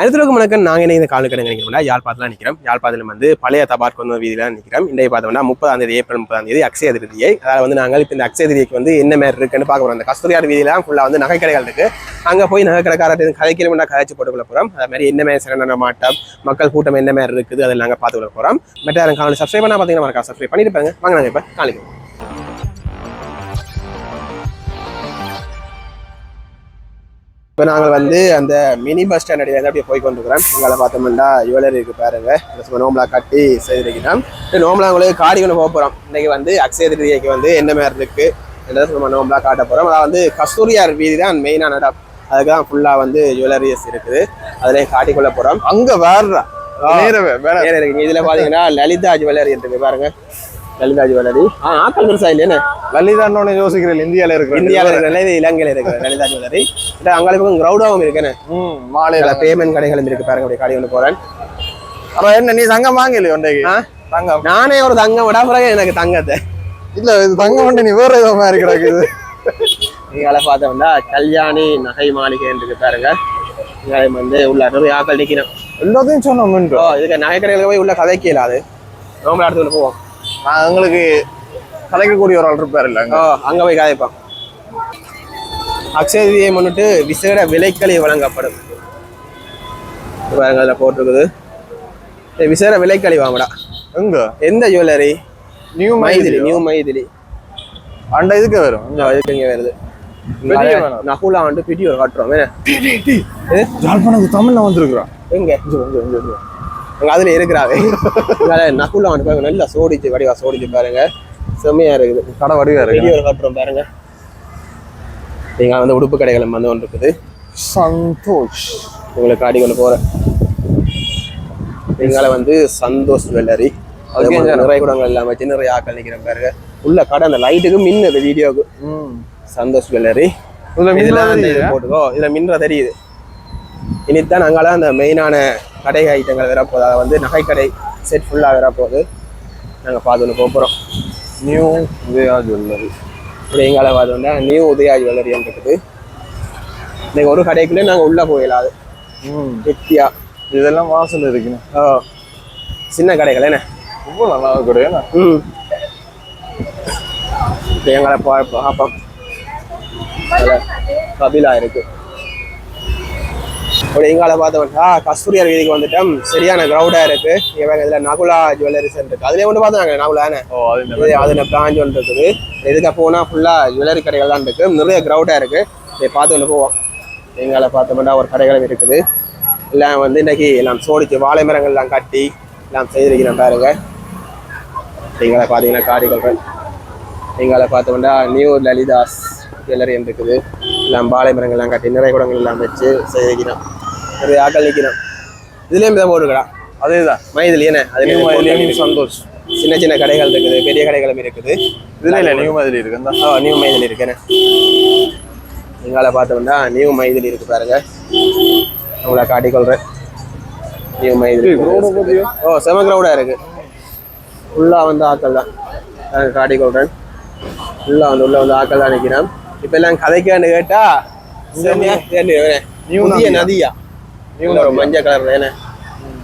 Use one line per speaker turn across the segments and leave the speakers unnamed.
அனைத்துலகம் வணக்கம். நாங்கள் என்ன இந்த காலு கடை நினைக்கிறோம்னா யாழ்ப்பாத்தில் நிற்கிறோம் யாழ்ப்பாத்தில் வந்து பழைய தபார் கொண்டு வீதியில் நிற்கிறோம் இன்றைய பார்த்தோம்னா முப்பதாம் தேதி ஏப்ரல் முப்பதாம் தேதி அக்ஷய திருதியை. அதாவது வந்து நாங்கள் இப்போ இந்த அக்ஷய திருதிக்கு வந்து என்ன மாதிரி இருக்குன்னு பார்க்க போகிறோம் அந்த கஸ்தூரியார் வீதியெல்லாம் ஃபுல்லாக வந்து நகை கடைகள் இருக்கு. அங்கே போய் நகை கடைக்காரர் கதைக்கிறோம்னா கதைச்சு போட்டுக்கொள்ள போகிறோம் அதே மாதிரி என்ன மாதிரி சிறந்த மாட்டம் மக்கள் கூட்டம் என்ன மாதிரி இருக்குது அதில் நாங்கள் பார்த்துக்கொள்ள போகிறோம் பட் காலையில் சப்ஸ்கிரைப் பண்ணால் பார்த்தீங்கன்னா மறக்காம சப்ஸ்கிரைப் பண்ணியிருப்பாங்க வாங்க நாங்கள் இப்போ காலிக்கிறோம் இப்போ நாங்கள் வந்து அந்த மினி பஸ் ஸ்டாண்ட் அடியில் அப்படியே போய் கொண்டிருக்கிறோம். இங்கே பார்த்தோம்னா ஜுவல்லரி இருக்கு பாருங்க. சும்மா நோம்பலா கட்டி செய்திருக்கிறோம். நோம்பலா உங்களுக்கு காடி கொண்டு போக போகிறோம் இன்னைக்கு வந்து அக்ஷய திருதியைக்கு வந்து என்ன மாதிரி இருக்கு என்றதை நம்ம நோம்பலா காட்ட போகிறோம் அதாவது வந்து கஸ்தூரியார் வீதி தான் மெயினான இடம். அதுக்கு தான் ஃபுல்லாக வந்து ஜுவல்லரிஸ் இருக்குது. அதுலேயும் காட்டிக்கொள்ள போகிறோம்
அங்க வேற வேற
வேற இருக்கு. இதில் பார்த்தீங்கன்னா லலிதா ஜுவல்லரி இருக்கு பாருங்க. லலிதா ஜுவல்லரி ஆ ஆக்கள் பெருசா இல்லையே
லலிதான்னு யோசிக்கிறேன் இந்தியால இருக்கிற
இந்தியாவில் இருக்கிற இது இலங்கையில் இருக்கிற லலிதா ஜுவல்லரி இது அங்கே பக்கம் கிரௌடாகவும் இருக்குன்னு
ம் மாலையில
பேமெண்ட் கடைகளும் இருக்கு பாருங்க அப்படியே காடி கொண்டு போறேன்.
அப்புறம் என்ன நீ தங்கம் வாங்கலையோ இன்றைக்கு? தங்கம்.
நானே ஒரு தங்கம் விட பிறகு எனக்கு தங்கத்தை.
இல்ல இது தங்கம் வந்து நீ வேற ஏதோ மாதிரி கிடக்குது.
இங்கே பார்த்தோம்னா கல்யாணி நகை மாளிகை இருக்கு பாருங்க. இங்கே வந்து உள்ள நிறைய ஆக்கள் நிற்கிறோம்
எல்லாத்தையும் சொன்னோம்
இதுக்கு நகை கடைகளுக்கு போய் உள்ள கதைக்க இயலாது நோம்பல இடத்துல போவோம்.
நான் எங்களுக்கு கலைக்கக்கூடிய ஒரு ஆள் இருப்பார் இல்ல
அங்கே. போய் கதைப்போம் அக்ஷய திதியை முன்னிட்டு விசேட விலைக்களி வழங்கப்படும். பாருங்க அதில் போட்டிருக்குது. விசேட விலைக்களி வாங்கடா.
எங்க?
எந்த jewellery
new
Maithili new Maithili.
அண்ட இதுக்கு வரும்
இதுக்கு இங்கே வருது. நகுலா வந்து பிடிஓ காட்டுறோம். என்ன
யாழ்ப்பாணத்துக்கு தமிழ்ல வந்திருக்கிறான்
எங்க? அங்க அதுல இருக்கிறாவே இங்க நகுலா பாருங்க. நல்லா சோடிச்சு வடிவா சோடிச்சு பாருங்க. செம்மையா இருக்குது.
கடை வடிவா இருக்கு
வீடியோ காட்டுறோம் பாருங்க. நீங்க வந்து உடுப்பு கடைகள் வந்து ஒன்று இருக்குது.
சந்தோஷ்.
உங்களுக்கு காடி கொண்டு போறேன். நீங்கள வந்து சந்தோஷ் ஜுவல்லரி நிறைய கூடங்கள் எல்லாம் வச்சு நிறைய ஆக்கள் நிற்கிறேன் பாருங்க. உள்ள கடை அந்த லைட்டுக்கு மின்னுது வீடியோக்கு
ம்.
சந்தோஷ் ஜுவல்லரி
இதுல
போட்டுக்கோ? இதுல மின்ற தெரியுது. இனித்தான் அங்கால அந்த மெயினான கடை ஐட்டங்கள் வரப்போகுது அதை வந்து நகைக்கடை செட் ஃபுல்லாக வரப்போகுது நாங்கள் பார்த்துன்னு போக போகிறோம்
நியூ விஜயா ஜுவல்லரி
இப்படி எங்கால பார்த்தோம்னா நியூ உதயா ஜுவல்லரி இருக்குது. இன்னைக்கு ஒரு கடைக்குள்ளே நாங்கள் உள்ளே போயிடலாது.
ம்.
வெத்தியா.
இதெல்லாம் வாசல் இருக்குண்ணே.
ஓ சின்ன கடைகள் என்ன?
ரொம்ப நல்லா கிடையாது
ம். இப்போ எங்களை பார்ப்போம். கபிலா இருக்கு. அப்படி எங்கால பார்த்தோம்னா கஸ்தூரியார் வீதிக்கு வந்துட்டோம். சரியான க்ரௌடாக இருக்கு. இவங்க இதில் நகுலா ஜுவல்லரிஸ் இருக்கு. அதுலேயே ஒன்று பார்த்தாங்க நகுலான்னு
ஓ அது
அதில் பிராஞ்ச் ஒன்று இருக்குது. இதுக்கு போனால் ஃபுல்லாக ஜுவல்லரி கடைகள் தான் இருக்கு. நிறைய க்ரௌடாக இருக்கு. இதை பார்த்து ஒன்று போவோம். எங்கால பார்த்தோம்னா ஒரு கடைகளும் இருக்குது. எல்லாம் வந்து இன்னைக்கு எல்லாம் சோடிச்சு வாழை மரங்கள்லாம் கட்டி எல்லாம் செய்திருக்கிறேன் பாருங்க. எங்களை பார்த்தீங்கன்னா காடிகள் எங்களை பார்த்தோம்னா நியூ லலிதாஸ் ஜுவல்லரி இருக்குது. எல்லாம் பாலை மரங்கள்லாம் கட்டி நிறைய குடங்கள் எல்லாம் வச்சு செய்திருக்கிறோம். நிறைய ஆக்கள் நிற்கிறோம். இதுலேயும் இதை போட்டுக்கலாம்
அதேதான்.
மைதிலி என்ன?
நியூ
அதுலேயும்
மதிலி சந்தோஷ்.
சின்ன சின்ன கடைகள் இருக்குது பெரிய கடைகளும் இருக்குது.
இதுல இல்ல நியூ மதிலி இருக்கு இந்த
ஓ நியூ மைதிலி இருக்குன்னு எங்களை பார்த்தோம்னா நியூ மைதிலி இருக்கு பாருங்க. உங்களை காட்டிக்கொள்றேன் நியூ மைதிலி? ஓ செம க்ரௌடாக இருக்கு. ஃபுல்லாக வந்து ஆக்கள் தான். நான் காட்டிக்கொள்றேன் ஃபுல்லாக வந்து உள்ள வந்து ஆக்கள் தான் நிற்கிறேன் இப்போ எல்லாம் கதைக்கான்னு கேட்டா செம்மையா தெரியும்
New
புதிய
நதியா?
ஒரு மஞ்சள் கலர் என்ன?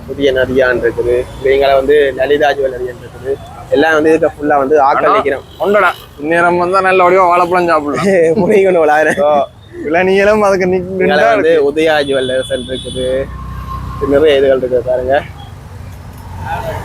புதிய நதியான் இருக்குது. இவங்களை வந்து லலிதா ஜுவல்லரி இருக்குது. எல்லாம் வந்து இதுக்கு ஃபுல்லாக வந்து ஆக்கள் நிற்கிறோம்
உண்டடா. இந்நேரம் வந்தா நல்ல வடிவா வாழைப்பழம் சாப்பிடலாம்.
விளாடுறேன்.
ஓ, இளநீலம் அதுக்கு நின்றா
வந்து உதயா ஜுவல்லர்ஸ் இருக்குது. நிறைய இதுகள் இருக்குது பாருங்க.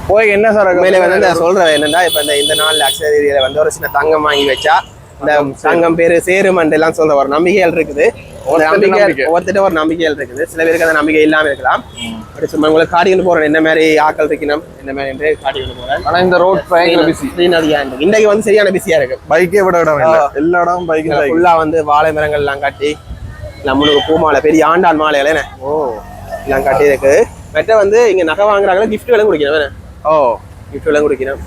போய் என்ன சார்
உண்மையில வந்து நான் சொல்றேன் என்னன்னா இப்ப இந்த இந்த நாள் அக்ஷய வந்து ஒரு சின்ன தங்கம் வாங்கி வச்சா இந்த தங்கம் பேரு சேருமன் எல்லாம் சொல்ற ஒரு நம்பிக்கைகள் இருக்குது. ஒரு நம்பிக்கை. ஒருத்திட்ட ஒரு நம்பிக்கைகள் இருக்குது. சில பேருக்கு அந்த நம்பிக்கை இல்லாம இருக்கலாம். அப்படி சும்மா உங்களுக்கு காடிகள் போறேன். என்ன மாதிரி ஆக்கள் இருக்கணும் என்ன மாதிரி என்று காடிகள் போறேன்.
ஆனா இந்த ரோட் பயங்கர பிஸி
ஸ்ரீநதியா இருக்கு இன்றைக்கு வந்து சரியான பிஸியா இருக்கு.
பைக்கே விட இடம் எல்லா இடமும் பைக்கு பைக்
ஃபுல்லா வந்து வாழை மரங்கள் எல்லாம் கட்டி நம்மளுக்கு பூ மாலை பெரிய ஆண்டாள் மாலைகள் என்ன?
ஓ.
எல்லாம் கட்டி இருக்கு. மற்ற வந்து இங்க நகை வாங்குறாங்களா கிஃப்ட் விலை குடிக்கணும்
ஓ.
gift எல்லாம் குடிக்கணும்.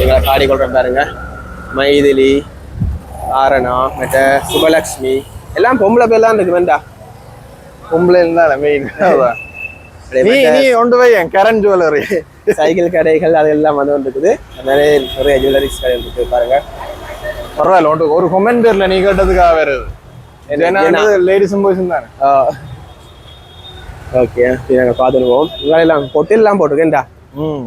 எங்களை காடி கொள்றேன் பாருங்க. மைதிலி ஆரணா மற்ற சுபலக்ஷ்மி எல்லாம் பொம்பளை பேர் தான் இருக்கு வேண்டா.
பொம்பளை இருந்தா மெயின் நீ நீ கொண்டு போய் என் கரண் ஜுவல்லரி
சைக்கிள் கடைகள் அதெல்லாம் வந்து கொண்டு இருக்குது அதனால நிறைய ஜுவல்லரிஸ் கடை இருக்கு பாருங்க.
பரவாயில்ல உண்டு ஒரு கொமெண்ட் பேர்ல நீ கேட்டதுக்காக வேற இது.
என்ன-
லேடிஸும் பாய்ஸும் தானே?
ஓகே நாங்கள் பார்த்துருவோம் இங்கெல்லாம் பொட்டிலாம் போட்டிருக்கேன்டா.
ம்.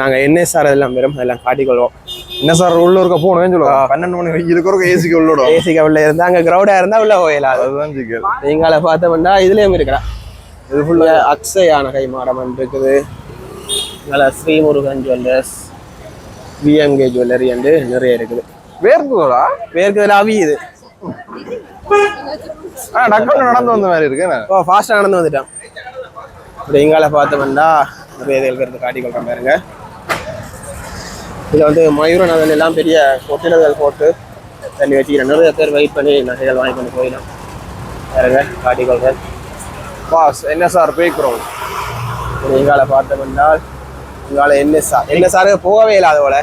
நாங்கள் என்எஸ்ஆர் எல்லாம் வெறும் எல்லாம் காட்டிக்கொள்வோம்.
என்ன சார் உள்ளூர்க்க போகணும்னு சொல்லுவாங்க பன்னெண்டு மணி வெயிலுக்கு ஒரு ஏசிக்கு உள்ளோட
ஏசிக்கு உள்ள இருந்தால் அங்கே க்ரௌடாக இருந்தால் உள்ள போயிடலாம்
அதுதான் சிக்கல்
நீங்கள பார்த்தோம்னா இதுலேயும் இருக்கிறா. இது ஃபுல்லாக அக்ஷயான கை மாடம் இருக்குது. இங்கே ஸ்ரீமுருகன் ஜுவல்லர்ஸ் விஎம்கே ஜுவல்லரி வந்து நிறைய இருக்குது.
வேர்க்குதோடா.
வேர்க்குதில் அவியுது
ஆ நடந்து வந்த மாதிரி இருக்கு என்ன?
ஓ ஃபாஸ்ட்டாக நடந்து வந்துட்டான். இப்படி இங்கால பார்த்தோம்னா இருக்கிறது காட்டிக்கொள்கிறேன் பாருங்க. இதில் வந்து மயூரநகன் எல்லாம் பெரிய கொட்டினங்கள் போட்டு தண்ணி வச்சுக்கிறேன். நிறைய பேர் வெயிட் பண்ணி நகைகள் வாங்கி கொண்டு போயிடும். பாருங்க காட்டிக்கொள்கிறேன்
பாஸ் என்ன சார் பேக்கிறோம்
இப்படி இங்கால பார்த்தோம்னா இங்கால என்எஸ்ஆர் என்எஸ்ஆர் போகவே இல்லாத போல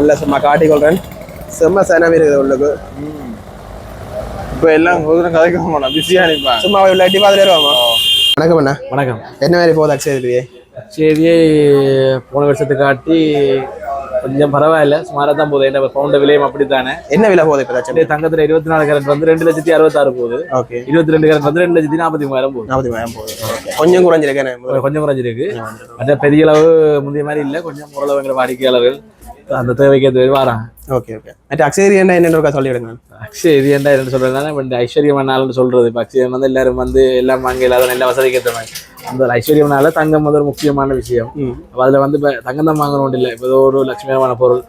உள்ள சும்மா காட்டிக்கொள்கிறேன் செம்ம சனம் இருக்குது உள்ளுக்கு.
இப்போ எல்லாம் கதைக்க மாட்டோம் பிஸியாக நிற்பாங்க
சும்மா உள்ள எட்டி பார்த்துட்டு வருவோமா வணக்கம் அண்ணா.
வணக்கம்.
என்ன மாதிரி போகுது அக்ஷய
செய்தியை போன வருஷத்தை காட்டி கொஞ்சம் பரவாயில்ல. சுமாராக தான் போகுது. என்ன பவுண்ட விலையும் அப்படித்தானே?
என்ன விலை போகுது இப்போ
அப்படியே தங்கத்துல இருபத்தி நாலு கேரட் வந்து ரெண்டு லட்சத்தி அறுபத்தாறு போகுது.
ஓகே.
இருபத்தி ரெண்டு கேரட் வந்து ரெண்டு லட்சத்தி நாற்பத்தி மூவாயிரம் போகுது.
நாற்பத்தி மூணாயிரம் போகுது கொஞ்சம் குறைஞ்சிருக்கேன்
கொஞ்சம் குறைஞ்சிருக்கு. மற்ற பெரிய அளவு முந்தைய மாதிரி இல்லை. கொஞ்சம் ஓரளவு எங்களை வாடிக்கையாளர்கள் அந்த தேவைக்கு வராங்க.
ஓகே ஓகே மற்ற அக்ஷயரி என்ன என்னன்னு சொல்லிவிடுங்க.
அக்ஷய் இது என்ன என்ன சொல்றதுனா இந்த ஐஸ்வர்யம் மண்ணால்னு சொல்றது. இப்போ அக்ஷயம் வந்து எல்லாரும் வந்து எல்லாம் வாங்க இல்லாத நல்ல வசதிக்கு ஏற்ற மாதிரி. அந்த ஐஸ்வர்யம்னால தங்கம் வந்து ஒரு முக்கியமான விஷயம். அப்ப அதுல வந்து இப்போ தங்கம் தான் வாங்கணும் இல்லை. இப்போ ஏதோ ஒரு லட்சுமியமான பொருள்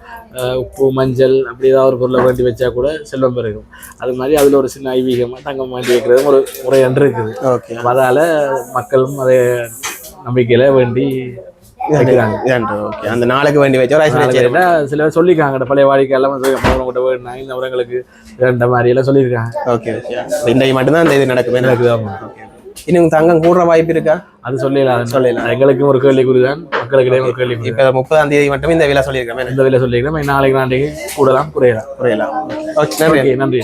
உப்பு மஞ்சள் அப்படி ஏதாவது ஒரு பொருளை வேண்டி வச்சா கூட செல்வம் பெருகும். அது மாதிரி அதுல ஒரு சின்ன ஐவீகமாக தங்கம் வேண்டி வைக்கிறதும் ஒரு முறை அன்று இருக்குது.
ஓகே
அதால மக்களும் அதை நம்பிக்கையில வேண்டி வைக்கிறாங்க.
அந்த நாளுக்கு வேண்டி வச்ச ஒரு.
கேட்டா சில பேர் சொல்லியிருக்காங்க பழைய வாடிக்கையெல்லாம் வந்து உங்கள்கிட்ட வேணுனாங்க இந்த உரங்களுக்கு வேண்ட மாதிரி எல்லாம் சொல்லியிருக்காங்க.
ஓகே இன்றைக்கு மட்டும்தான் அந்த இது நடக்குமே?
நடக்குது ஆமா.
இன்னும் தங்கம் கூடுற வாய்ப்பு இருக்கா?
அது சொல்லலாம்.
சொல்லலாம்.
எங்களுக்கும் ஒரு கேள்விக்குறி தான் மக்களுக்கிடையே ஒரு கேள்விக்குறி.
இப்போ முப்பதாம் தேதி மட்டும் இந்த விலை சொல்லியிருக்கேன்
இந்த விலை சொல்லியிருக்கிறோம். நாளைக்கு நாளைக்கு கூடலாம் குறையலாம்.
புரியலாம் ஓகே நன்றி.
ஓகே நன்றி.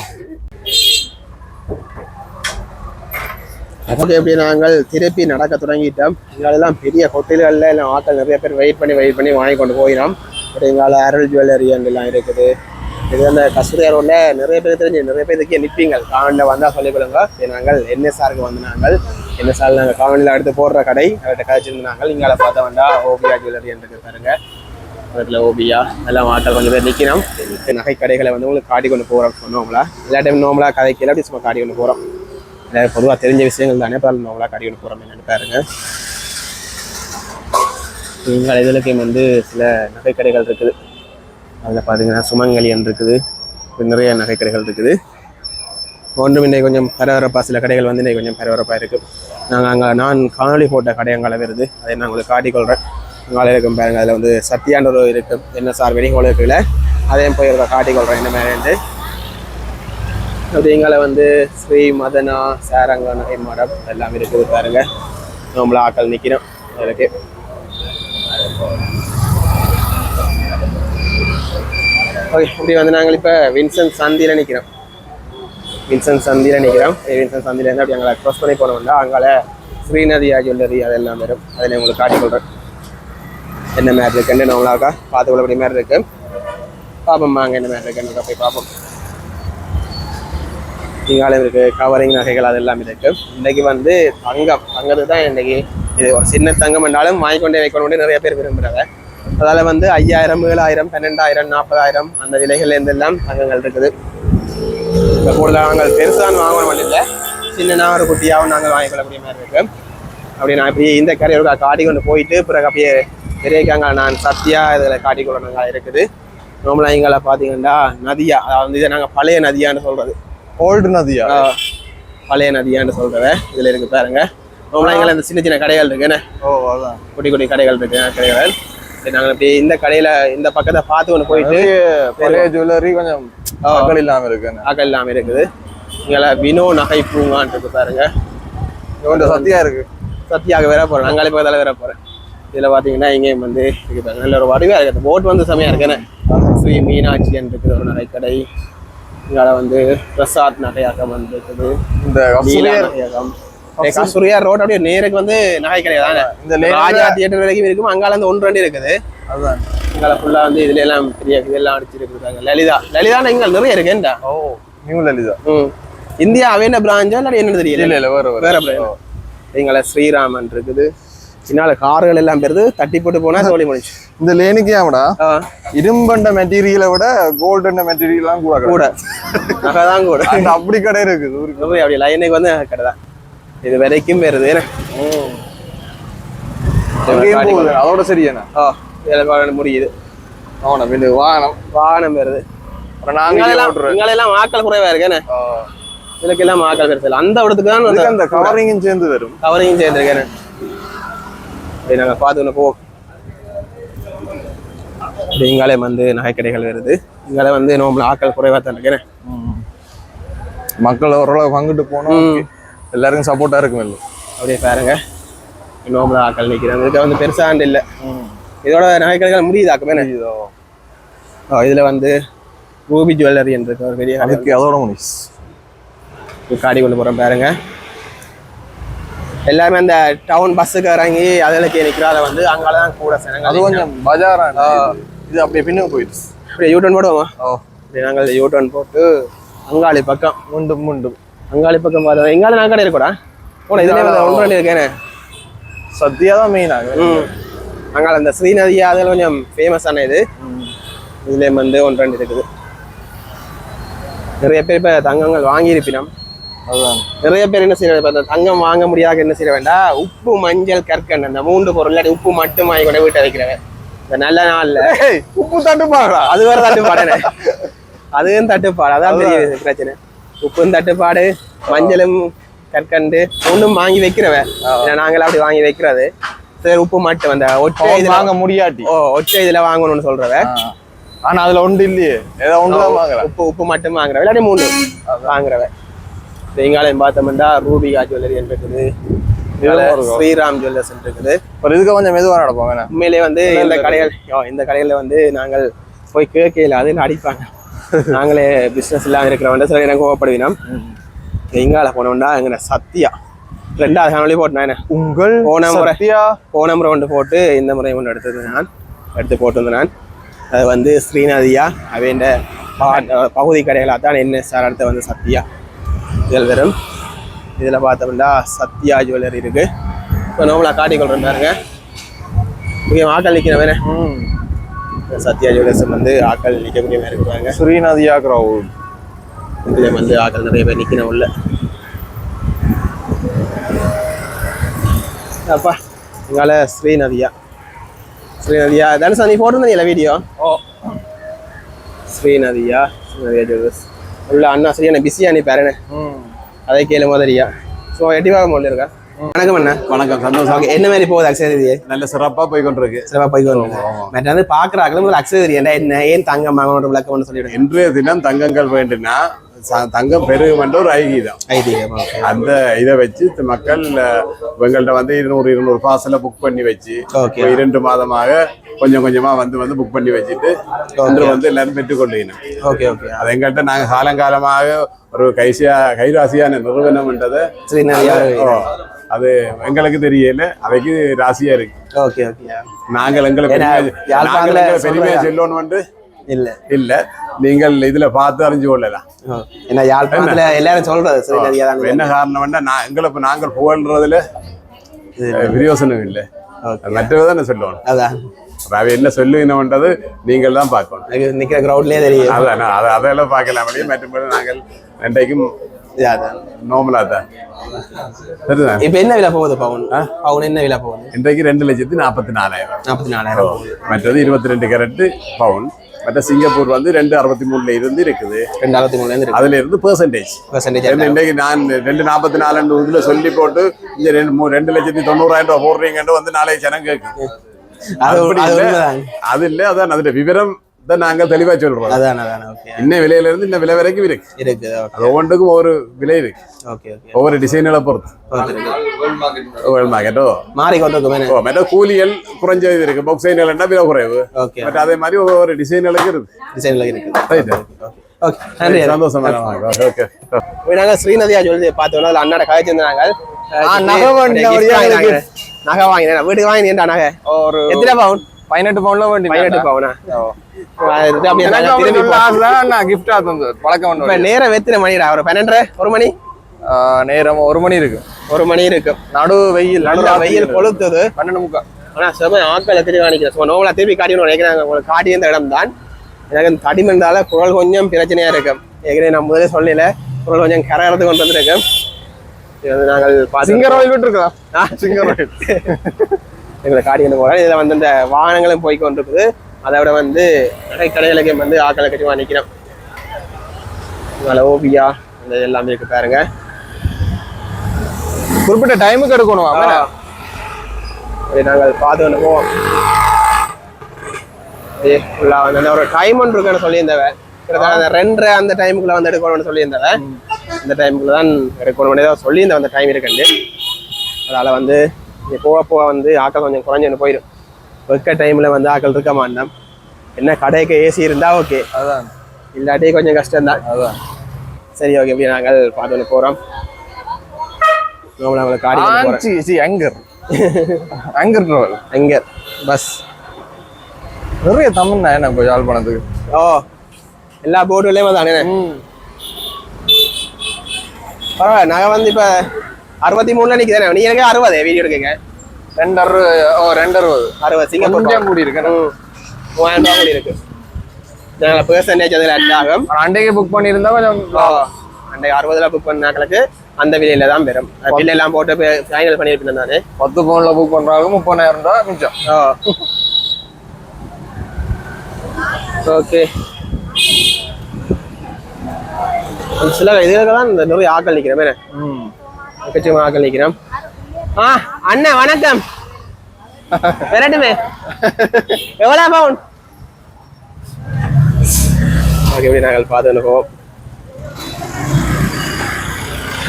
ஓகே எப்படி நாங்கள் திருப்பி நடக்க தொடங்கிட்டோம். எங்களெல்லாம் பெரிய ஹோட்டல்களில் எல்லாம் ஆட்கள் நிறைய பேர் வெயிட் பண்ணி வெயிட் பண்ணி வாங்கி கொண்டு போயிடும் பட் எங்களால் அருள் ஜுவல்லரி எல்லாம் இருக்குது. இது அந்த கஸ்தூரியா ரோட்டில் நிறைய பேர் தெரிஞ்சு நிறைய பேருக்கே நிற்பீங்கள் நிற்பீங்க காவனில் வந்தால் சொல்லிக் கொடுங்க. நாங்கள் என்எஸ்ஆருக்கு வந்து நாங்கள் என்எஸ்ஆர் நாங்கள் காவனில் எடுத்து போடுற கடை. அவர்கிட்ட கதைச்சிருந்தாங்க இங்கால பார்த்தா வந்தா ஓபியா ஜுவல்லரி என்று பாருங்க. அதில் ஓபியா எல்லாம் ஆட்கள் கொஞ்சம் பேர் நிற்கிறோம் நகை கடைகளை வந்து உங்களுக்கு காட்டி கொண்டு போகிறோம் சொன்னோம்ல. எல்லா டைம் நோம்பலாக கதைக்கல அப்படி சும்மா காட்டி கொண்டு போகிறோம் பொதுவாக தெரிஞ்ச விஷயங்கள் தானே இப்போ நோம்பலா காட்டி கொண்டு போகிறோம் என்னன்னு பாருங்க. எங்கள் இதுலக்கையும் வந்து சில நகைக்கடைகள் இருக்குது. அதில் பார்த்தீங்கன்னா சுமங்கலியன் இருக்குது. நிறைய நகைக்கடைகள் இருக்குது. ஒன்றும் இன்னைக்கு கொஞ்சம் பரபரப்பாக சில கடைகள் வந்து இன்றைக்கு கொஞ்சம் பரபரப்பாக இருக்குது நாங்கள் அங்கே நான் காணொளி போட்ட கடை அங்கே வருது அதை நான் உங்களுக்கு காட்டிக்கொள்கிறேன் அங்கே இருக்கும் பாருங்கள் அதில் வந்து சத்தியான்ற ஒரு இருக்குது என்ன சார் வெடிங்கோல இருக்குல்ல அதையும் போய் காட்டிக்கொள்கிறேன் என்ன மாதிரி? அப்படிங்கால வந்து ஸ்ரீ மதனா சாரங்க நகை மடம் எல்லாம் இருக்குது பாருங்க. நம்மள ஆக்கள் நிற்கிறோம் அதுக்கு ஓகே இப்படி வந்து நாங்கள் இப்போ வின்சன் சந்தியில் நிற்கிறோம் வின்சன் சந்தியில் நிற்கிறோம் வின்சன் சந்தியில் இருந்து அப்படி எங்களை க்ராஸ் பண்ணி போனோம்னா அங்கால ஸ்ரீநதியா ஜுவல்லரி அதெல்லாம் வரும். அதில் உங்களுக்கு காட்டி காட்டிக்கொள்கிறேன் என்ன மாதிரி இருக்குன்னு நம்மளாக்கா பார்த்து மாதிரி இருக்குது பார்ப்போம் வாங்க என்ன மாதிரி இருக்குன்னு போய் பார்ப்போம் இங்காலம் இருக்குது கவரிங் நகைகள் அதெல்லாம் இருக்குது இன்றைக்கி வந்து தங்கம் தங்கிறது தான் இன்றைக்கி இது ஒரு சின்ன தங்கம் என்றாலும் வாங்கிக்கொண்டே வைக்கணும்னு நிறைய பேர் விரும்புகிறாங்க அதால் வந்து ஐயாயிரம் ஏழாயிரம் பன்னெண்டாயிரம் நாற்பதாயிரம் அந்த விலைகள்லேருந்தெல்லாம் தங்கங்கள் இருக்குது. இப்போ கூடுதலாக நாங்கள் பெருசாக வாங்கணும் இல்லை. சின்னனா ஒரு குட்டியாகவும் நாங்கள் வாங்கிக்கொள்ளக்கூடிய மாதிரி இருக்குது அப்படி நான் இப்படி இந்த கரையோட காட்டி கொண்டு போயிட்டு பிறகு அப்படியே பெரியக்காங்க நான் சத்தியா இதில் காட்டி கொள்ளணுங்க இருக்குது. நம்மளா பார்த்தீங்கன்னா நதியா அதாவது இதை நாங்கள் பழைய நதியான்னு சொல்கிறது
ஓல்டு நதியா?
பழைய நதியான்னு சொல்றத இதுல இருக்கு பாருங்க. நம்மளா இங்கே இந்த சின்ன சின்ன கடைகள் இருக்குன்னு
ஓ அதான்.
குட்டி குட்டி கடைகள் இருக்கு கடைகள். நாங்கள் இப்படி இந்த கடையில இந்த பக்கத்தை பார்த்து கொண்டு போயிட்டு
பழைய ஜுவல்லரி கொஞ்சம். மக்கள் இல்லாம இருக்குன்னு
ஆக்கள் இல்லாமல் இருக்குது. இங்கே வினோ நகை பூங்கான் இருக்கு பாருங்க.
கொஞ்சம் சத்தியா இருக்கு.
சத்தியாக வேற போறேன். அங்காளி பக்கத்தில் வேற போறேன். இதுல பாத்தீங்கன்னா இங்கேயும் வந்து இருக்கு பாருங்க. நல்ல ஒரு வடிவா இருக்கு. போட் வந்து செமையா இருக்குன்னு ஸ்ரீ மீனாட்சியன் இருக்குது ஒரு நகைக்கடை. இங்கால வந்து பிரசாத் நகையாக்கம் வந்து இருக்குது
இந்த
நகையகம். கஸ்தூரியா ரோட் அப்படியே நேருக்கு வந்து நகை கடை தானே?
இந்த
ராஜா தியேட்டர் வரைக்கும் இருக்கும். அங்கால வந்து ஒன்று ரெண்டு இருக்குது.
அதான்
அங்கால ஃபுல்லா வந்து இதுல எல்லாம் பெரிய இதெல்லாம் அடிச்சிருக்காங்க லலிதா. லலிதா இங்க நிறைய இருக்குண்டா
ஓ நியூ லலிதா.
ம். இந்தியா அவன் பிராஞ்சா இல்லை என்ன தெரியல?
இல்ல இல்ல வேற வேற.
எங்களை ஸ்ரீராமன் இருக்குது. பின்னால கார்கள் எல்லாம் பெருது தட்டி போட்டு போனா சோழி முடிச்சு
இந்த லேனுக்கு ஏன்டா இரும்பண்ட மெட்டீரியலை விட கோல்டன் மெட்டீரியல்லாம் கூட
கூட. நகைதான் கூட.
அப்படி கடை இருக்குது.
போய் அப்படி லைனுக்கு வந்து கடை தான். இது வரைக்கும்
போகுது அதோட சரியாண்ணா
வாகனம் முடியுது.
அவனை பின்னு வாகனம்.
வாகனம் பெறுது.
அப்புறம் நாங்க
இங்கெல்லாம்
ஓட்டுறோம்
இங்கெல்லாம் ஆக்கள் குறைவா இருக்கு. என்ன? இதுக்கெல்லாம் ஆக்கள் பெருசு. அந்த இடத்துக்கு தான்
அந்த கவரிங்கும் சேர்ந்து வரும்.
கவரையும் சேர்ந்துருக்கேன் அப்படி நாங்கள் பார்த்துக்கணும் போவோம் அப்படி இங்காலே வந்து நகைக்கடைகள் வருது. இங்காலே வந்து நோம்புல ஆக்கள் குறைவா தான் இருக்கேன்
மக்கள் ஓரளவு பங்கிட்டு போனா okay. எல்லாருக்கும் சப்போர்ட்டா இருக்கும் இல்லை
அப்படியே பாருங்க. நோம்புல ஆக்கள் நிற்கிறாங்க இதுக்கு வந்து பெருசாண்டு இல்லை. இதோட நகைக்கடைகள் முடியுதாக்குமே ஓ இதில் வந்து ரூபி ஜுவல்லரி என்று ஒரு பெரிய
அதுக்கு அதோட முடிச்சு.
காடி கொண்டு போகிறோம் பாருங்க. எல்லாமே அந்த டவுன் பஸ்ஸுக்கு இறங்கி அதில் நிற்கிறாத வந்து அங்கால தான் கூட
அது
சேனங்கள்
கொஞ்சம் பஜாரா இது அப்படியே பின்னுக்கு போயிடுச்சு.
அப்படியே யூட்டர்ன் போடுவோமா?
ஓ
அப்படி நாங்கள் யூட்டர்ன் போட்டு அங்காளி பக்கம்.
முண்டும் முண்டும்.
அங்காளி பக்கம் பார்த்தோம் எங்கால நான் கடை இருக்கடா? போன இதுலேயே ஒன்று இருக்கேனே.
சத்தியா தான் மெயின் ஆகுது
ம். அங்கால அந்த ஸ்ரீநதி அதில் கொஞ்சம் ஃபேமஸான இது. இதுலேயே வந்து ஒன்று ரெண்டு இருக்குது. நிறைய பேர் இப்போ தங்கங்கள் வாங்கியிருப்பினோம். நிறைய பேர் என்ன இப்ப அந்த தங்கம் வாங்க முடியாத என்ன செய்ய வேண்டாம் உப்பு மஞ்சள் கற்கண்டு அந்த மூன்று பொருள் இல்லாட்டி உப்பு மட்டும் வாங்கி கொண்டு வீட்டை வைக்கிறவன் இந்த நல்ல நாள்ல.
உப்பு தட்டுப்பாடா?
அது வேற தட்டுப்பாடுனே. அதுவும் தட்டுப்பாடு. அதான் பெரிய பிரச்சனை. உப்பும் தட்டுப்பாடு மஞ்சளும் கற்கண்டு ஒன்றும் வாங்கி வைக்கிறவன் ஏன்னா நாங்கள் அப்படி வாங்கி வைக்கிறது. சரி உப்பு மட்டும் அந்த ஒற்றை இதுல
வாங்க முடியாட்டி.
ஓ ஒற்றை இதுல வாங்கணும்னு சொல்றவன்.
ஆனா அதுல ஒன்று இல்லையே. ஏதோ ஒன்று வாங்குறேன்.
உப்பு உப்பு மட்டும் வாங்குறவன் இல்லாட்டி மூணு வாங்குறவன் எங்காலையும் பார்த்தோம்னா ரூபிகா ஜுவல்லரி இருக்குது. ஸ்ரீராம் ஜுவல்லர்ஸ் இருக்குது.
ஒரு இதுக்கு கொஞ்சம் மெதுவா நடப்போம் வேணா.
உண்மையிலே வந்து இந்த கடைகள் இந்த கடையில வந்து நாங்கள் போய் கேட்கல அதில் அடிப்பாங்க? நாங்களே பிஸ்னஸ் எல்லாம் இருக்கிறவங்க சில எனக்கு கோவப்படுவினோம் எங்கால போனோம்னா எங்க சத்யா. ரெண்டாவது காணொலி போட்டேன் என்ன
உங்கள்
போன முறை. போன முறை ஒன்று போட்டு இந்த முறை ஒன்று எடுத்தது நான். எடுத்து போட்டிருந்தேன் நான். அது வந்து ஸ்ரீநதியா அவைண்ட பகுதி கடைகளாக தான் என்ன சார் அடுத்து வந்து சத்யா. இதில் வரும் இதில் பார்த்தோம்னா சத்யா ஜுவல்லரி இருக்கு. இப்போ நோம்பலா காட்டிக்கொள்றேன் பாருங்க. முக்கியம் ஆக்கள் நிற்கிறவனே
ம்.
சத்யா ஜுவல்லர்ஸ் வந்து ஆக்கள் நிற்கக்கூடிய மாதிரி இருக்கிறாங்க
ஸ்ரீநதியா கிரவுட்
இதில் வந்து ஆக்கள் நிறைய பேர் நிற்கணும் உள்ள. அப்பா இங்கால ஸ்ரீநதியா? ஸ்ரீநதியா? தானே சார் நீ போட்டிருந்தீங்களா வீடியோ?
ஓ.
ஸ்ரீநதியா? ஸ்ரீநதியா ஜுவல்லர்ஸ் உள்ள அண்ணா சரியான பிஸியாக நீ
ம்.
அதை கேளு முதலியா. ஸோ எட்டிவாக மொழி இருக்கா? வணக்கம் அண்ணா.
வணக்கம் சந்தோஷம்.
ஓகே என்ன மாதிரி போகுது அக்ஷயதிரியே
நல்ல சிறப்பா போய் கொண்டிருக்கு.
சிறப்பாக போய் வருங்க மற்ற வந்து ஒரு அக்ஷயதிரி என்ன ஏன் தங்கம் வாங்கணும் விளக்கம்னு சொல்லிவிடுங்க.
இன்றைய தினம் தங்கங்கள் வேண்டுனா ச- தங்கம் பெருகும் என்ற ஒரு ஐதீகம்.
ஐதீகம்
அந்த இதை வச்சு மக்கள் இவங்கள்ட்ட வந்து இருநூறு இருநூறு பாசல புக் பண்ணி வச்சு இரண்டு மாதமாக கொஞ்சம் கொஞ்சமா வந்து வந்து புக் பண்ணி வச்சுட்டு இன்று வந்து எல்லாரும் பெற்றுக்கொள்ளணும்
ஓகே ஓகே
அது எங்கள்கிட்ட நாங்க காலங்காலமாக ஒரு கைசியா கைராசியான நிறுவனம்ன்றதை அது எங்களுக்கு தெரியல அவைக்கு ராசியா இருக்கு.
ஓகே ஓகே
நாங்கள் எங்களை
ஏன்னா,
பெருமையா-
யாழ்ப்பாணத்துல இல்ல.
இல்ல. நீங்கள் இதுல பார்த்து அறிஞ்சு கொள்ளலாம்.
என்ன யாழ்ப்பாணத்துல எல்லாரும் சொல்றது தான்
என்ன காரணம்னா நான் எங்களை இப்ப நாங்கள் புகழ்றதுல பிரயோசனம் இல்லை. மற்றதான் நான் சொல்லணும்.
அதான்.
அவை என்ன சொல்லுங்கன்றது நீங்கள் தான் பார்க்கணும்.
நிக்கிற கிரௌண்ட்லயே தெரியும்.
அதான் அதை அதெல்லாம் பார்க்கலாம் அப்படியே மற்றபடி நாங்கள் ரெண்டைக்கும் நோமலா தான். சரிதான்?
இப்ப என்ன விலை போகுது பவுன் பவுன் என்ன விலை போகுது?
இன்றைக்கு ரெண்டு லட்சத்தி நாற்பத்தி நாலாயிரம்.
நாற்பத்தி நாலாயிரம்
மற்றது இருபத்தி ரெண்டு கேரட் பவுன். மற்ற சிங்கப்பூர் வந்து ரெண்டு அறுபத்தி மூணுல இருந்து இருக்குது.
ரெண்டாயிரத்தி மூணுல இருந்து
அதுல இருந்து பெர்சன்டேஜ்
பெர்சன்டேஜ்
இன்னைக்கு நான் ரெண்டு நாற்பத்தி நாலு இதுல சொல்லி போட்டு இந்த ரெண்டு ரெண்டு லட்சத்தி தொண்ணூறாயிரம் ரூபாய் போடுறீங்கன்னு வந்து நாளைக்கு ஜனம் கேட்கும்
அது
இல்ல அதான். அதுல விவரம் தான் நாங்க தெளிவா சொல்றோம்.
அதான் அதான் ஓகே
இன்ன விலையில இருந்து இந்த விலை வரைக்கும் இருக்கு.
இருக்குது
அது ஒவ்வொன்றுக்கும் ஒவ்வொரு விலை இருக்கு.
ஓகே ஓகே
ஒவ்வொரு டிசைன்களை பொறுத்து. வேர்ல்ட் மார்க்கெட்டோ
மாறி கொண்டு
ஓ மற்ற கூலிகள் குறைஞ்ச இது இருக்கு பொக்சைன்கள் விலை குறைவு.
ஓகே
மற்ற அதே மாதிரி ஒவ்வொரு டிசைன்களுக்கு இருக்கு.
டிசைன்ல
ரைட்
ஓகே நன்றி.
சந்தோஷமா ஓகே
போய் நாங்க ஸ்ரீநதியா சொல்லி பார்த்தோம்னா அதுல அண்ணாட கதைச்சிருந்தாங்க
நகை வாங்கின ஒரு ஏழைக்கு.
நகை வாங்கினேன். வீட்டுக்கு வாங்கினேன்டா நகை
ஒரு
எத்தனை பவுன்?
பதினெட்டு பவுன்ல வேண்டி
பதினெட்டு பவுனா அது அப்படியே
எனக்கு
நாங்க
அப்படி
திரும்பி
சொல்ல
போ-
ஆசை தான் நான் gift ஆ தந்தது பழக்கம்
இப்ப நேரம் எத்தனை மணிடா ஒரு பன்னெண்டரை ஒரு மணி
நேரம் ஒரு மணி இருக்கு
ஒரு மணி இருக்கும்
நடு வெயில்
நல்ல வெயில் கொளுத்துது
பன்னெண்டு முக்கா
ஆனா செம ஆட்கள் எத்திரி காணிக்கிறேன் சும்மா நோவலா திருப்பி நினைக்கிறாங்க உங்களுக்கு காட்டி இருந்த இடம் தான் எனக்கு இந்த தடிமண்டால குரல் கொஞ்சம் பிரச்சனையா இருக்கும் ஏற்கனவே நான் முதலே சொல்லல குரல் கொஞ்சம் கரையறது கொண்டு வந்திருக்கேன் இது வந்து நாங்கள்
சிங்கர் ஆயில் விட்டுருக்கா
ஆ,
சிங்கர் ஆயில்
எங்களை காடி கொண்டு போகிறோம் இதில் வந்து இந்த வாகனங்களும் போய் கொண்டிருக்குது. அதை விட வந்து கடை கடைகளுக்கு வந்து ஆக்களை கட்டி நிற்கிறோம் அதனால ஓபியா இந்த எல்லாமே இருக்கு பாருங்க.
குறிப்பிட்ட டைமுக்கு எடுக்கணும்
அப்படி நாங்கள் பார்த்து கொண்டு போவோம். அப்படியே ஃபுல்லாக வந்து அந்த ஒரு டைம் ஒன்று இருக்குன்னு சொல்லியிருந்தவன் கிட்டத்தட்ட அந்த ரெண்டரை அந்த டைமுக்குள்ள வந்து எடுக்கணும்னு சொல்லியிருந்தவன் இந்த டைமுக்குள்ள தான் எடுக்கணும்னு ஏதோ சொல்லியிருந்தேன் அந்த டைம் இருக்குன்னு அதனால வந்து இங்கே போக போக வந்து ஆக்கள் கொஞ்சம் குறைஞ்சுன்னு போயிடும். வெக்க டைமில் வந்து ஆக்கள் இருக்க மாட்டோம். என்ன கடைக்கு ஏசி இருந்தா ஓகே
அதான்.
இல்லாட்டி கொஞ்சம் கஷ்டம்தான்.
அதான்.
சரி ஓகே இப்படி நாங்கள் பார்த்து போகிறோம் நம்மளை காடி
ஆஞ்சி சி அங்கர் அங்கர் ட்ராவல்
எங்கே பஸ்
நிறைய தமிழ் நான் என்ன இப்போ யாழ்ப்பாணத்துக்கு
ஓ எல்லா போர்டுலையும் அதானே பரவாயில்ல நாங்கள் வந்து இப்போ அறுபத்தி மூணுல நிற்கிறேன் நீ எனக்கு அறுபது வீடியோ எடுக்கங்க.
ரெண்டு அறுபது ஓ ரெண்டு அறுபது
அறுபது சிங்கப்பூர்
கூடி இருக்கேன்
ம். மூவாயிரம் ரூபா கூடி இருக்கு. பெர்சன்டேஜ் அதில் ஆட் ஆகும்.
அன்றைக்கு புக் பண்ணியிருந்தா கொஞ்சம்
அந்த அறுபதுல புக் பண்ணாக்களுக்கு அந்த விலையில தான் பெறும். பில் எல்லாம் போட்டு ஃபைனல் பண்ணியிருப்பேன் தானே
பத்து பவுன்ல புக் பண்றாங்க முப்பதாயிரம் ரூபா மிச்சம்.
ஓகே சில இதுகளுக்கு இந்த நிறைய ஆக்கள் நிற்கிறேன்
ம்.
எக்கச்சக்கமா ஆக்கள் நிற்கிறோம். ஆ அண்ணன் வணக்கம். வரட்டுமே. எவ்வளோ பவுன்? ஓகே இப்படி நாங்கள் பார்த்து போவோம்.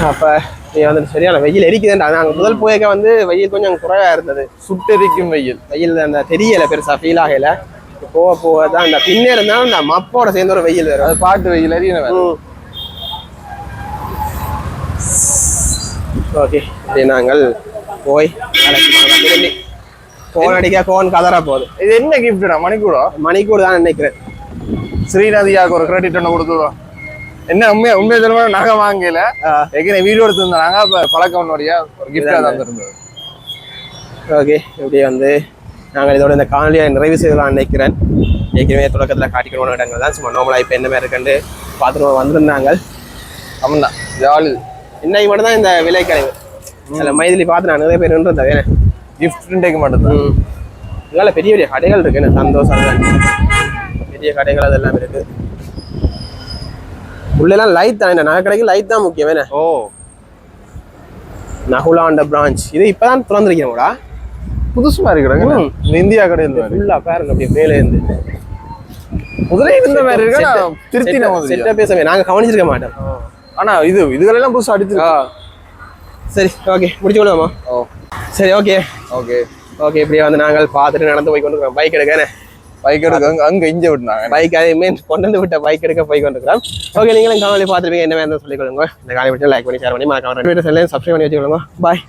அப்போ நீ வந்து சரியான வெயில் எரிக்குதுன்றா நாங்கள் முதல் போயிருக்க வந்து வெயில் கொஞ்சம் குறைவா இருந்தது.
சுட்டெரிக்கும் வெயில்.
வெயில் அந்த தெரியல பெருசா ஃபீல் ஆகல. போக போக தான் அந்த பின்னே இருந்தா அந்த மப்போட சேர்ந்து ஒரு வெயில் வரும்.
அது பாட்டு வெயில் அறியணும்
ஓகே. இப்படி நாங்கள் போய் திரும்பி ஃபோன் அடிக்க ஃபோன் கதற போகுது.
இது என்ன கிஃப்டா மணிக்கூடா?
மணிக்கூட தான் நினைக்கிறேன்.
ஸ்ரீநதியாவுக்கு ஒரு கிரெடிட் ஒன்று கொடுத்துருவோம் என்ன உண்மையா உண்மையை தெரியுமா நகை வாங்கல. ஏற்கனவே வீடியோ எடுத்திருந்தாங்க அப்ப பழக்கவனுடைய ஒரு கிஃப்டா தான் இருந்தது
ஓகே இப்படி வந்து நாங்கள் இதோட இந்த காணொலியை நிறைவு செய்யலாம் நினைக்கிறேன். ஏற்கனவே தொடக்கத்தில் காட்டிக்கணும் இடங்கள் தான். சும்மா நார்மலாக இப்போ என்ன மாதிரி இருக்குன்னு பார்த்துட்டு வந்திருந்தாங்க.
ஆமாம் தான் ஜாலி.
இன்னைக்கு மட்டும் தான் இந்த விலை கழிவு அதில் மைதிலி பார்த்து நான் நிறைய பேர் நின்றுருந்தேன் வேணும்
கிஃப்ட் டேக்க மாட்டேன்
ம். இதனால பெரிய பெரிய கடைகள் இருக்கு. எனக்கு சந்தோஷம். பெரிய கடைகள் அதெல்லாம் இருக்கு. உள்ளெல்லாம் லைட் தான். நகை கடைக்கு லைட் தான் முக்கியம். வேணே
ஓ.
நகுலாண்ட பிரான்ச் இது இப்பதான் திறந்துருக்கீங்களா
புதுசு மாதிரி கிடக்கு.
ம்.
இந்த இந்தியா கடையில்
ஃபுல்லா பாருங்க அப்படியே மேலே இருந்து.
முதல்ல இருந்த மாதிரி இருக்கு மாதிரி.
செட்டா பேசவே. நாங்க கவனிச்சிருக்க மாட்டோம்.
ஆனா இது இதுகளெல்லாம் புதுசா அடிச்சு
ஆ. சரி ஓகே முடிச்சு விடுவோமா
ஓ.
சரி ஓகே
ஓகே.
ஓகே இப்படியே வந்து நாங்கள் பார்த்துட்டு நடந்து போய் கொண்டு பைக் எடுக்கிறேன்
பைக் எடுக்க அங்க இஞ்ச விட்டுனாங்க
பைக் அதே மீன் கொண்டு வந்து விட்ட பைக் எடுக்க போய் கொண்டிருக்கிறோம். ஓகே நீங்களும் காணொலி பார்த்துருப்பீங்க. என்ன வேணும் சொல்லிக் கொடுங்க. இந்த காணொலி லைக் பண்ணி ஷேர் பண்ணி மறக்காம சப்ஸ்கிரைப் பண்ணி வச்சுக்கோங்க. பாய்